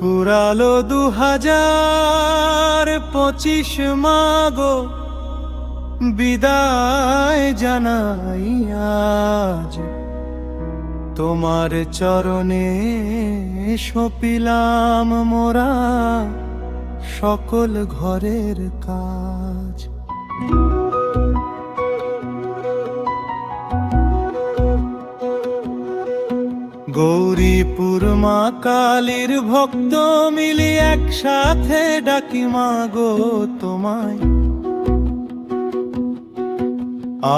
ফুরালো দু হাজার পঁচিশ মাগো বিদায় জানাই আজ। তোমার চরণে সপিলাম মোরা সকল ঘরের কাজ। গৌরীপুর মা কালীর ভক্ত মিলি একসাথে ডাকি, মা গো, তোমায়।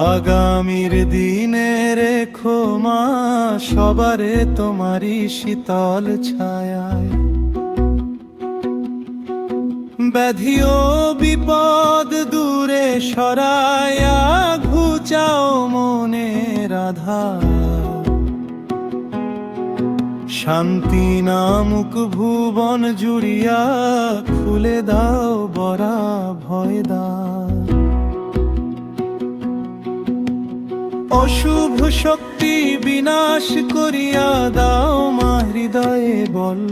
আগামীর দিনে রেখো মা, সবারে তোমারই শীতল ছায়ায়। ব্যাধি ও বিপদ দূরে সরায়া, ঘুচাও মনে রাধা শান্তি নামুক ভুবন জুড়িয়া, খুলে দাও বরা ভয় দাও অশুভ শক্তি বিনাশ করিয়া দাও মা হৃদয়ে বল।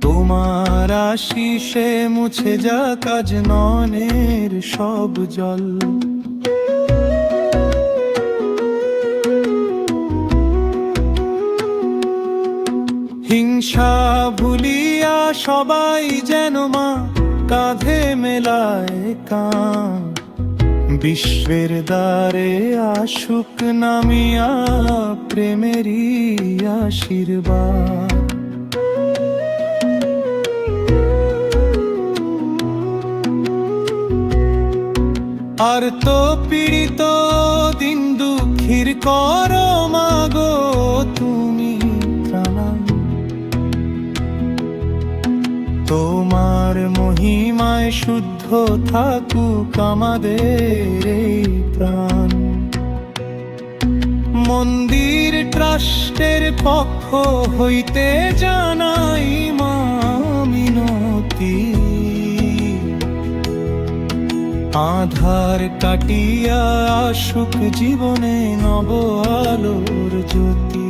তোমার আশিসে মুছে যা কাজ ননের সব জল। হিংসা ভুলিয়া সবাই যেন মা কাঁধে মেলায় কান। বিশ্বের দ্বারে আসুক নামিয়া প্রেমেরই আশীর্বাদ। আর তো পীড়িত দিন দুঃখীর কর মাগো তুমি। মহিমায় শুদ্ধ থাকুক আমাদের এই প্রাণ। মন্দির ট্রাস্টের পক্ষ হইতে জানাই মামিনতি আধার কাটিয়া সুখ জীবনে নব আলোর জ্যোতি।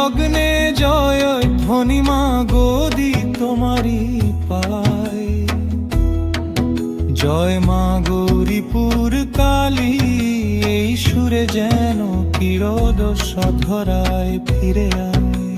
লগ্নে জয় ধ্বনি মা গোদি তোমারি পায়। জয় মা গৌরীপুর কালী, এই সুরে যেন কিরদ সধরায় ফিরে আয়।